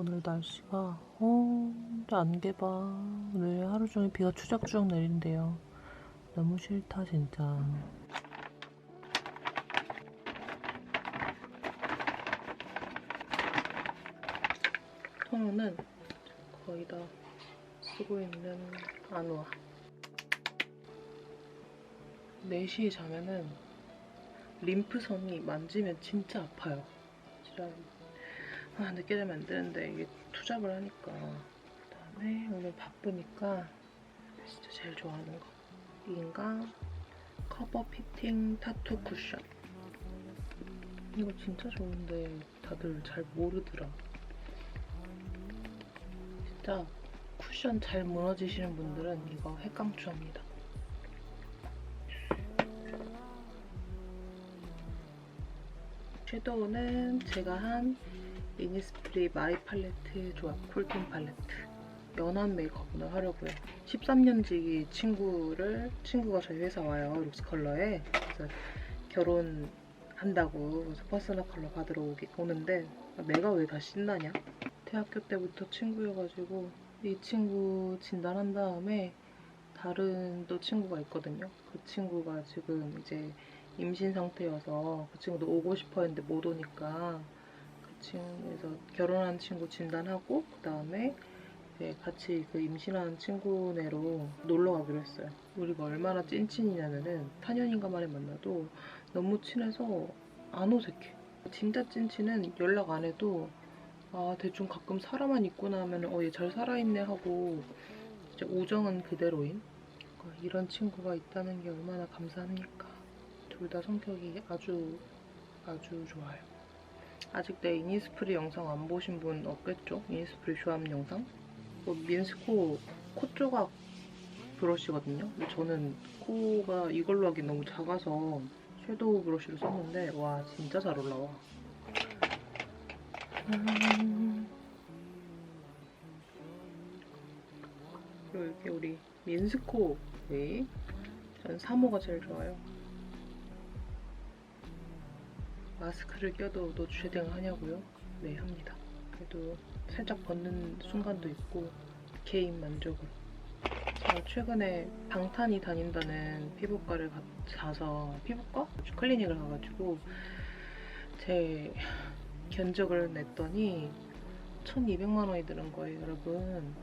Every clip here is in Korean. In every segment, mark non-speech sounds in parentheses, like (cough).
오늘 날씨가 어 안개 봐. 오늘 하루 종일 비가 추적추적 내린대요. 너무 싫다 진짜. 토너는 거의 다 쓰고 있는 아누아 4시에 자면은 림프선이 만지면 진짜 아파요. 진짜 아 늦게 자면 안 되는데 이게 투잡을 하니까. 그다음에 오늘 바쁘니까 진짜 제일 좋아하는 거. 인강 커버 피팅 타투 쿠션. 이거 진짜 좋은데 다들 잘 모르더라. 진짜 쿠션 잘 무너지시는 분들은 이거 핵강추합니다 섀도우는 제가 한 이니스프리 마이 팔레트 조합 쿨톤 팔레트 연한 메이크업을 하려고요. 13년지기 친구를 친구가 저희 회사 와요 룩스 컬러에. 그래서 결혼한다고 그래서 퍼스널 컬러 받으러 오기, 오는데 아, 내가 왜 다 신나냐? 대학교 때부터 친구여가지고 이 친구 진단한 다음에 다른 또 친구가 있거든요. 그 친구가 지금 이제 임신 상태여서 그 친구도 오고 싶어 했는데 못 오니까 그 친구에서 결혼한 친구 진단하고 그 다음에 같이 그 임신한 친구네로 놀러 가기로 했어요. 우리가 얼마나 찐친이냐면은 탄현인가 만에 만나도 너무 친해서 안 어색해. 진짜 찐친은 연락 안 해도 아 대충 가끔 살아만 있고 나면 어 얘 잘 살아있네 하고 진짜 우정은 그대로인 그러니까 이런 친구가 있다는 게 얼마나 감사합니까. 둘 다 성격이 아주 아주 좋아요. 아직 내 이니스프리 영상 안 보신 분 없겠죠? 이니스프리 조합 영상? 뭐 민스코 코 조각 브러쉬거든요. 저는 코가 이걸로 하기 너무 작아서 섀도우 브러쉬를 썼는데 와 진짜 잘 올라와. 음. 그리고 이렇게 우리 민스코 웨이 전 3호가 제일 좋아요. 마스크를 껴도 너 쉐딩 하냐고요? 네 합니다. 그래도 살짝 벗는 순간도 있고 개인 만족으로. 제가 최근에 방탄이 다닌다는 피부과를 가, 가서 피부과 클리닉을 가가지고 제 견적을 냈더니 1,200만 원이 드는 거예요, 여러분.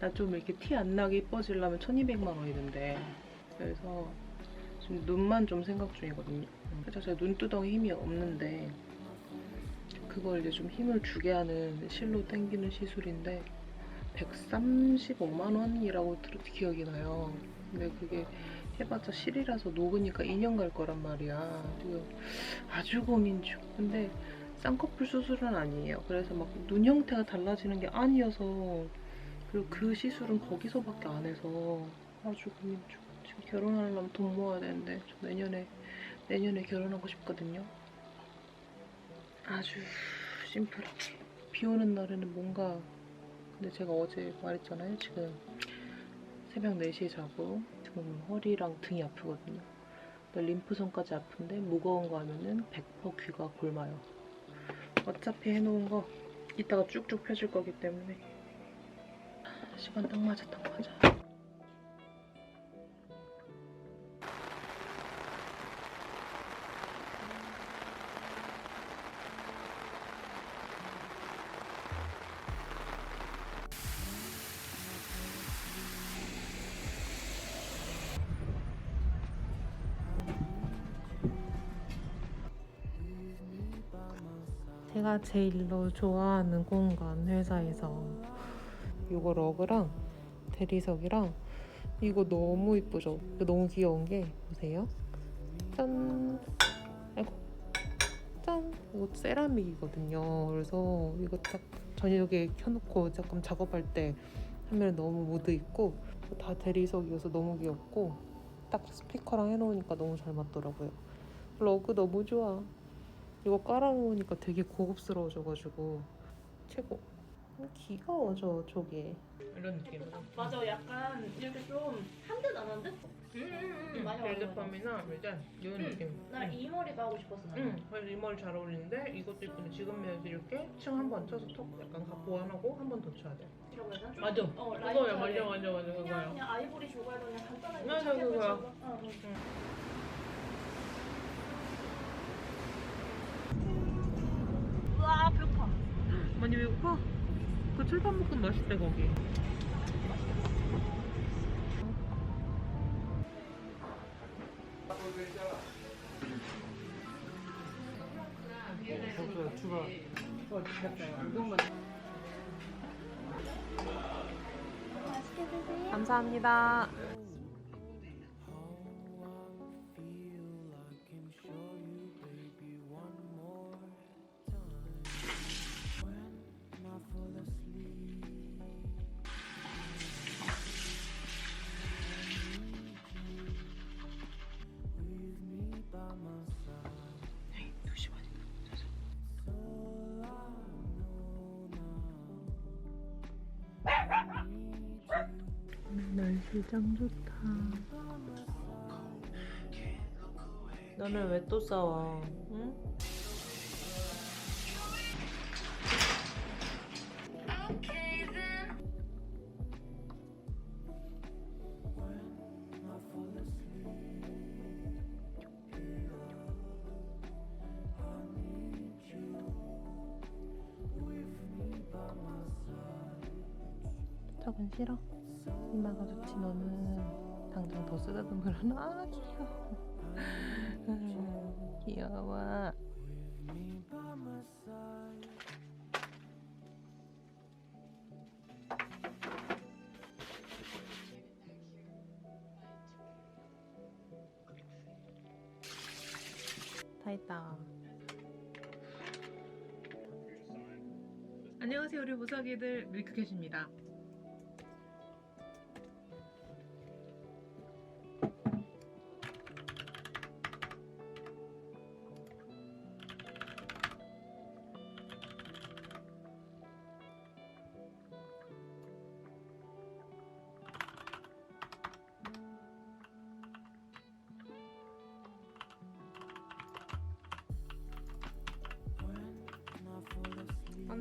나 좀 이렇게 티 안 나게 이뻐지려면 1,200만 원이 든대. 그래서 지금 눈만 좀 생각 중이거든요. 그래서 제가 눈두덩이 힘이 없는데 그걸 이제 좀 힘을 주게 하는 실로 당기는 시술인데 135만 원이라고 기억이 나요. 근데 그게 해봤자 실이라서 녹으니까 2년 갈 거란 말이야. 아주 고민 중. 근데 쌍꺼풀 수술은 아니에요. 그래서 막 눈 형태가 달라지는 게 아니어서 그리고 그 시술은 거기서밖에 안 해서 아주 고민 중. 지금 결혼하려면 돈 모아야 되는데 저 내년에 내년에 결혼하고 싶거든요. 아주 심플하게 비 오는 날에는 뭔가 근데 제가 어제 말했잖아요. 지금 새벽 4시에 자고 지금 허리랑 등이 아프거든요. 근데 림프선까지 아픈데 무거운 거 하면은 100% 귀가 골마요. 어차피 해놓은 거 이따가 쭉쭉 펴질 거기 때문에 시간 딱 맞아 딱 맞아. 제가 제일로 좋아하는 공간 회사에서 이거 러그랑 대리석이랑 이거 너무 이쁘죠? 이거 너무 귀여운 게 보세요. 짠. 아이고. 짠. 이거 세라믹이거든요. 그래서 이거 딱 저녁에 켜놓고 조금 작업할 때 하면 너무 무드 있고 다 대리석이어서 너무 귀엽고 딱 스피커랑 해놓으니까 너무 잘 맞더라고요. 러그 너무 좋아. 이거 깔아놓으니까 되게 고급스러워져가지고 최고. 귀여워져 저게. 이런 느낌으로. 맞아, 약간 이렇게 좀 한 듯 안 한 듯? 음, 음, 음, 맞아. 젤제팜이나 이제 이런 응. 느낌. 나 이 머리가 하고 싶었어. 나는. 응, 그래서 이 머리 잘 어울리는데 이것도 이쁜데 지금 면에서 이렇게 층 한 번 쳐서 톡 약간 각 보완하고 한 번 더 쳐야 돼. 되나? 좀- 맞아. 어, 그거야, 라이트하게. 맞아, 맞아, 맞아, 그냥 그거야. 그냥 아이보리 조각으로 그냥 간단하게 맞아, 착 해서 그거야. 저거. 어, 응. 와 배고파. 많이 배고파? 그 철판볶음 맛있대 거기. 감사합니다. 짱 좋다. 너는 왜 또 싸워? 응? 턱은 싫어? 이마가 좋지 너는. 당장 더 쓰다듬으려 (laughs) 아 귀여워. 음, 귀여워. 다 했다. 안녕하세요 우리 무사기들 밀크캣입니다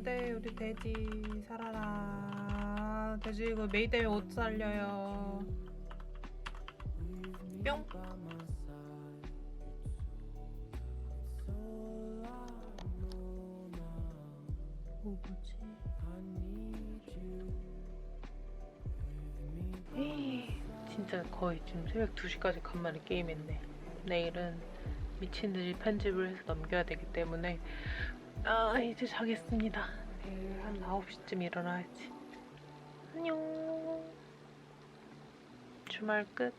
안돼 우리 돼지 살아라. 돼지 이거 메이 때문에 못 살려요. 뿅. 진짜 거의 지금 새벽 2시까지 간만에 게임했네. 내일은 미친듯이 편집을 해서 넘겨야 되기 때문에 아 이제 자겠습니다. 내일 한 9시쯤 일어나야지. 안녕. 주말 끝.